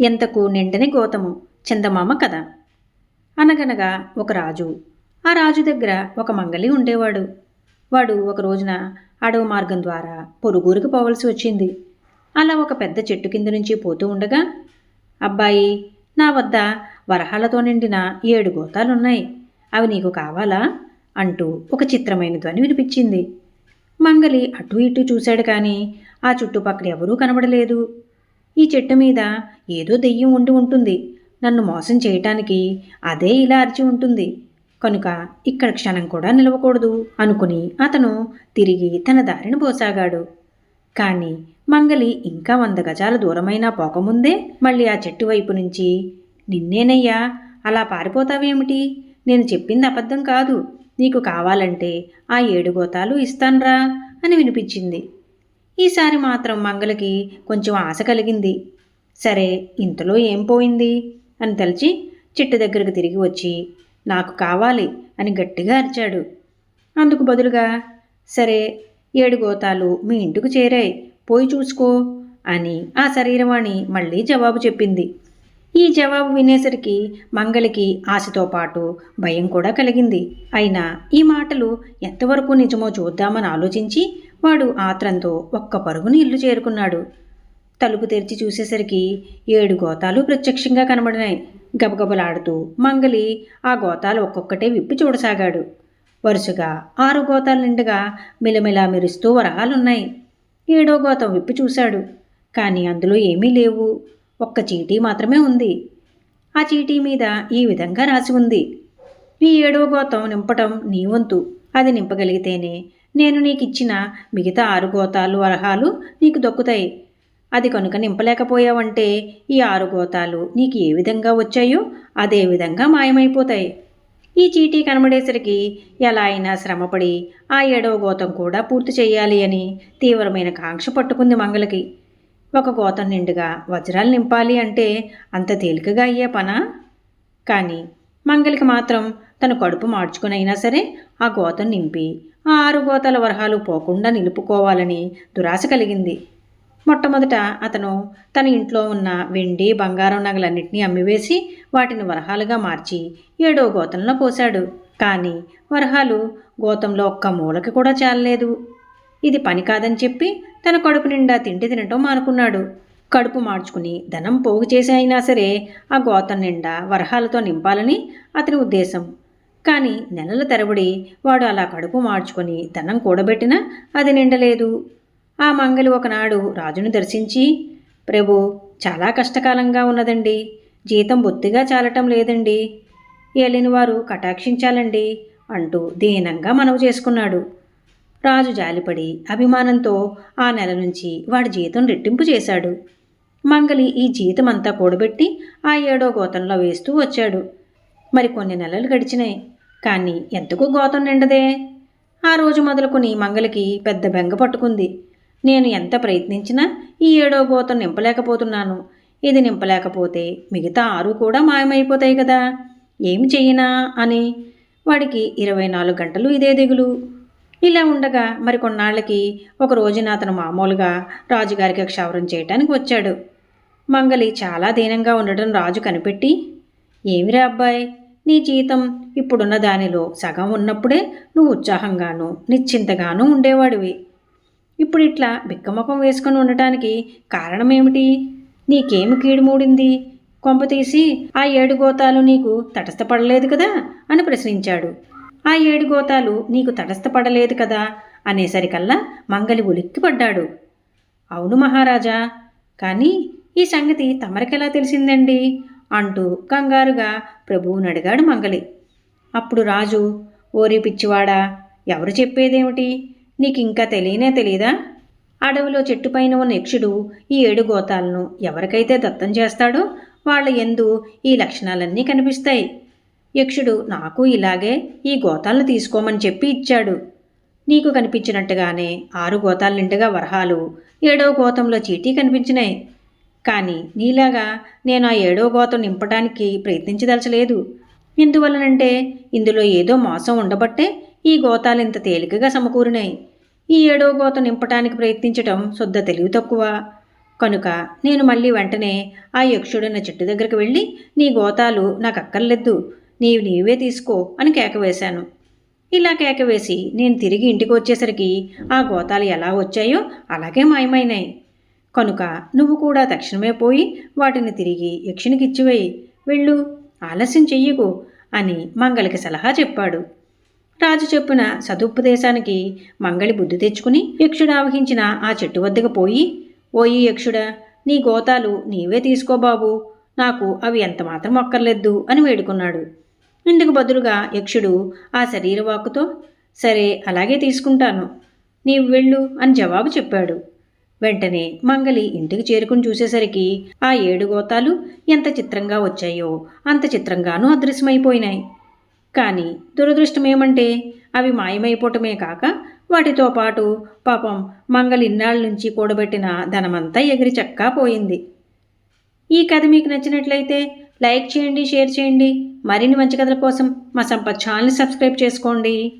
ఎంతకు నిండని గోతము? చందమామ కథ. అనగనగా ఒక రాజు. ఆ రాజు దగ్గర ఒక మంగలి ఉండేవాడు. వాడు ఒక రోజున అడవి మార్గం ద్వారా పొరుగురికి పోవలసి వచ్చింది. అలా ఒక పెద్ద చెట్టు కింద నుంచి పోతూ ఉండగా అబ్బాయి నా వద్ద వరహాలతో నిండిన ఏడు గోతాలున్నాయి. అవి నీకు కావాలా? అంటూ ఒక చిత్రమైన ధ్వని వినిపించింది. మంగలి అటు ఇటు చూశాడు కానీ ఆ చుట్టుపక్కల ఎవరూ కనబడలేదు. ఈ చెట్టు మీద ఏదో దెయ్యం ఉండి ఉంటుంది. నన్ను మోసం చేయటానికి అదే ఇలా అరిచి ఉంటుంది. కనుక ఇక్కడ క్షణం కూడా నిలవకూడదు అనుకుని అతను తిరిగి తన దారిని పోసాగాడు కానీ మంగలి ఇంకా వంద గజాల దూరమైనా పోకముందే మళ్ళీ ఆ చెట్టు వైపు నుంచి నిన్నేనయ్యా అలా పారిపోతావేమిటి? నేను చెప్పింది అబద్ధం కాదు. నీకు కావాలంటే ఆ ఏడు గోతాలు ఇస్తాన్రా అని వినిపించింది. ఈసారి మాత్రం మంగళకి కొంచెం ఆశ కలిగింది. సరే ఇంతలో ఏం పోయింది? అని తలిచి చెట్టు దగ్గరకు తిరిగి వచ్చి నాకు కావాలి అని గట్టిగా అరిచాడు. అందుకు బదులుగా సరే ఏడు గోతాలు మీ ఇంటికి చేరాయి పోయి చూసుకో అని ఆ శరీరవాణి మళ్ళీ జవాబు చెప్పింది. ఈ జవాబు వినేసరికి మంగళకి ఆశతో పాటు భయం కూడా కలిగింది. అయినా ఈ మాటలు ఎంతవరకు నిజమో చూద్దామని ఆలోచించి వాడు ఆత్రంతో ఒక్క పరుగుని ఇల్లు చేరుకున్నాడు. తలుపు తెరిచి చూసేసరికి ఏడు గోతాలు ప్రత్యక్షంగా కనబడినాయి. గబగబలాడుతూ మంగలి ఆ గోతాలు ఒక్కొక్కటే విప్పి చూడసాగాడు. వరుసగా ఆరు గోతాల నిండుగా మిలమిలా మెరుస్తూ వరహాలున్నాయి ఏడో గోతం విప్పి చూశాడు. కానీ అందులో ఏమీ లేవు. ఒక్క చీటీ మాత్రమే ఉంది. ఆ చీటీ మీద ఈ విధంగా రాసి ఉంది. ఈ ఏడో గోతం నింపటం నీ వంతు. అది నింపగలిగితేనే నేను నీకు ఇచ్చిన మిగతా ఆరు గోతాలు అర్హాలు నీకు దొక్కుతాయి. అది కనుక నింపలేకపోయావంటే ఈ ఆరు గోతాలు నీకు ఏ విధంగా వచ్చాయో అదే విధంగా మాయమైపోతాయి. ఈ చీటీ కనబడేసరికి ఎలా అయినా శ్రమపడి ఆ ఏడవ గోతం కూడా పూర్తి చేయాలి అని తీవ్రమైన కాంక్ష పట్టుకుంది మంగళకి. ఒక గోతం నిండుగా వజ్రాలు నింపాలి అంటే అంత తేలికగా అయ్యే పనా? కానీ మంగళకి మాత్రం తన కడుపు మార్చుకునైనా సరే ఆ గోతం నింపి ఆ ఆరు గోతాల వరహాలు పోకుండా నిలుపుకోవాలని దురాశ కలిగింది. మొట్టమొదట అతను తన ఇంట్లో ఉన్న వెండి బంగారం నగలన్నింటినీ అమ్మివేసి వాటిని వరహాలుగా మార్చి ఏడో గోతంలో పోశాడు. కానీ వరహాలు గోతంలో ఒక్క మూలకి కూడా చాలలేదు. ఇది పని కాదని చెప్పి తన కడుపు నిండా తిండి తినటం మానుకున్నాడు. కడుపు మార్చుకుని ధనం పోగు చేసి అయినా సరే ఆ గోతం నిండా వరహాలతో నింపాలని అతని ఉద్దేశం. కానీ నెలల తరబడి వాడు అలా కడుపు మార్చుకొని ధనం కూడబెట్టినా అది నిండలేదు. ఆ మంగలి ఒకనాడు రాజును దర్శించి ప్రభు చాలా కష్టకాలంగా ఉన్నదండి. జీతం బొత్తిగా చాలటం లేదండి. ఏలిని వారు కటాక్షించాలండి అంటూ దీనంగా మనవి చేసుకున్నాడు. రాజు జాలిపడి అభిమానంతో ఆ నెల నుంచి వాడి జీతం రెట్టింపు చేశాడు. మంగలి ఈ జీతం అంతా కూడబెట్టి ఆ ఏడో గోతంలో వేస్తూ వచ్చాడు. మరి కొన్ని నెలలు గడిచినాయి. కానీ ఎందుకు గోతం నిండదే? ఆ రోజు మొదలుకొని మంగలికి పెద్ద బెంగ పట్టుకుంది. నేను ఎంత ప్రయత్నించినా ఈ ఏడో గోతం నింపలేకపోతున్నాను. ఇది నింపలేకపోతే మిగతా ఆరు కూడా మాయమైపోతాయి కదా. ఏమి చెయ్యినా అని. వాడికి ఇరవై నాలుగు గంటలు ఇదే దిగులు. ఇలా ఉండగా మరి కొన్నాళ్ళకి ఒక రోజున అతను మామూలుగా రాజుగారికి క్షవరం చేయటానికి వచ్చాడు. మంగలి చాలా దీనంగా ఉండటం రాజు కనిపెట్టి ఏమిరా అబ్బాయి నీ జీతం ఇప్పుడున్న దానిలో సగం ఉన్నప్పుడే నువ్వు ఉత్సాహంగాను నిశ్చింతగాను ఉండేవాడివి. ఇప్పుడు ఇట్లా బిక్కముఖం వేసుకొని ఉండటానికి కారణమేమిటి? నీకేమి కీడు మూడింది? కొంప తీసి ఆ ఏడు గోతాలు నీకు తటస్థపడలేదు కదా? అని ప్రశ్నించాడు. ఆ ఏడు గోతాలు నీకు తటస్థపడలేదు కదా? అనేసరికల్లా మంగలి ఉలిక్కిపడ్డాడు. అవును మహారాజా కానీ ఈ సంగతి తమరికెలా తెలిసిందండి? అంటూ కంగారుగా ప్రభువుని అడిగాడు మంగలి. అప్పుడు రాజు ఓరి పిచ్చివాడా ఎవరు చెప్పేదేమిటి? నీకు ఇంకా తెలియనే తెలీదా? అడవిలో చెట్టుపైన ఉన్న యక్షుడు ఈ ఏడు గోతాలను ఎవరికైతే దత్తం చేస్తాడో వాళ్ళ ఎందు ఈ లక్షణాలన్నీ కనిపిస్తాయి. యక్షుడు నాకు ఇలాగే ఈ గోతాలను తీసుకోమని చెప్పి ఇచ్చాడు. నీకు కనిపించినట్టుగానే ఆరు గోతాల నిండుగా వరహాలు ఏడవ గోతంలో చీటీ కనిపించినాయి. కానీ నీలాగా నేను ఆ ఏడో గోతం నింపడానికి ప్రయత్నించదలచలేదు. ఎందువలనంటే ఇందులో ఏదో మోసం ఉండబట్టే ఈ గోతాలు ఇంత తేలికగా సమకూరినాయి. ఈ ఏడో గోతం నింపటానికి ప్రయత్నించటం శుద్ధ తెలివి తక్కువ. కనుక నేను మళ్ళీ వెంటనే ఆ యక్షుడన్న చెట్టు దగ్గరికి వెళ్ళి నీ గోతాలు నాకు అక్కర్లేదు నీవు నీవే తీసుకో అని కేక వేశాను. ఇలా కేక వేసి నేను తిరిగి ఇంటికి వచ్చేసరికి ఆ గోతాలు ఎలా వచ్చాయో అలాగే మాయమైనాయి. కనుక నువ్వు కూడా తక్షణమే పోయి వాటిని తిరిగి యక్షునికిచ్చివేయి. వెళ్ళు ఆలస్యం చెయ్యకు అని మంగళకి సలహా చెప్పాడు. రాజు చెప్పిన సదుపదేశానికి మంగళి బుద్ధి తెచ్చుకుని యక్షుడు ఆవహించిన ఆ చెట్టు వద్దకు పోయి ఓయి యక్షుడా నీ గోతాలు నీవే తీసుకో బాబు నాకు అవి ఎంత మాత్రం ఒక్కర్లేదు అని వేడుకున్నాడు. ఇందుకు బదులుగా యక్షుడు ఆ శరీరవాకుతో సరే అలాగే తీసుకుంటాను నీవు వెళ్ళు అని జవాబు చెప్పాడు. వెంటనే మంగలి ఇంటికి చేరుకుని చూసేసరికి ఆ ఏడు గోతాలు ఎంత చిత్రంగా వచ్చాయో అంత చిత్రంగానూ అదృశ్యమైపోయినాయి. కానీ దురదృష్టం ఏమంటే అవి మాయమైపోవటమే కాక వాటితో పాటు పాపం మంగలి ఇన్నాళ్ళ నుంచి కూడబెట్టిన ధనమంతా ఎగిరి చక్కా పోయింది. ఈ కథ మీకు నచ్చినట్లయితే లైక్ చేయండి షేర్ చేయండి. మరిన్ని మంచి కథల కోసం మా సంపత్ ఛానల్ని సబ్స్క్రైబ్ చేసుకోండి.